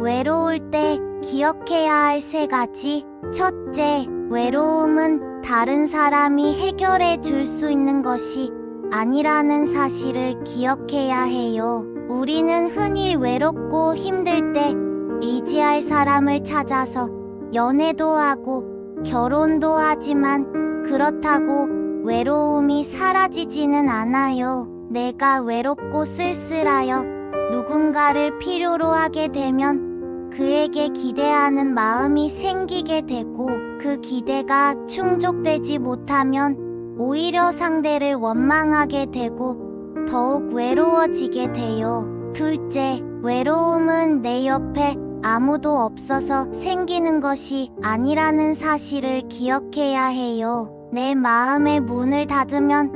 외로울 때 기억해야 할 세 가지. 첫째, 외로움은 다른 사람이 해결해 줄 수 있는 것이 아니라는 사실을 기억해야 해요. 우리는 흔히 외롭고 힘들 때 의지할 사람을 찾아서 연애도 하고 결혼도 하지만 그렇다고 외로움이 사라지지는 않아요. 내가 외롭고 쓸쓸하여 누군가를 필요로 하게 되면 그에게 기대하는 마음이 생기게 되고 그 기대가 충족되지 못하면 오히려 상대를 원망하게 되고 더욱 외로워지게 돼요. 둘째, 외로움은 내 옆에 아무도 없어서 생기는 것이 아니라는 사실을 기억해야 해요. 내 마음의 문을 닫으면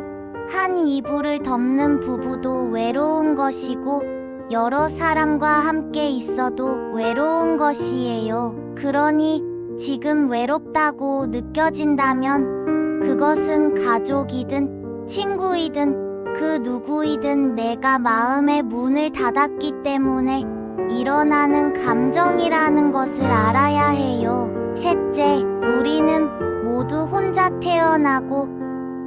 한 이불을 덮는 부부도 외로운 것이고 여러 사람과 함께 있어도 외로운 것이에요. 그러니 지금 외롭다고 느껴진다면 그것은 가족이든 친구이든 그 누구이든 내가 마음의 문을 닫았기 때문에 일어나는 감정이라는 것을 알아야 해요. 셋째, 우리는 모두 혼자 태어나고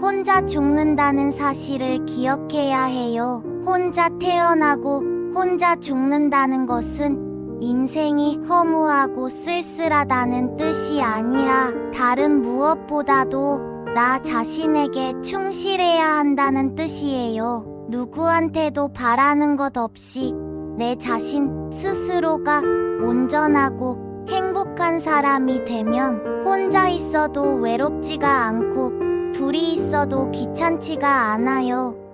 혼자 죽는다는 사실을 기억해야 해요. 혼자 태어나고 혼자 죽는다는 것은 인생이 허무하고 쓸쓸하다는 뜻이 아니라 다른 무엇보다도 나 자신에게 충실해야 한다는 뜻이에요. 누구한테도 바라는 것 없이 내 자신 스스로가 온전하고 행복한 사람이 되면 혼자 있어도 외롭지가 않고 둘이 있어도 귀찮지가 않아요.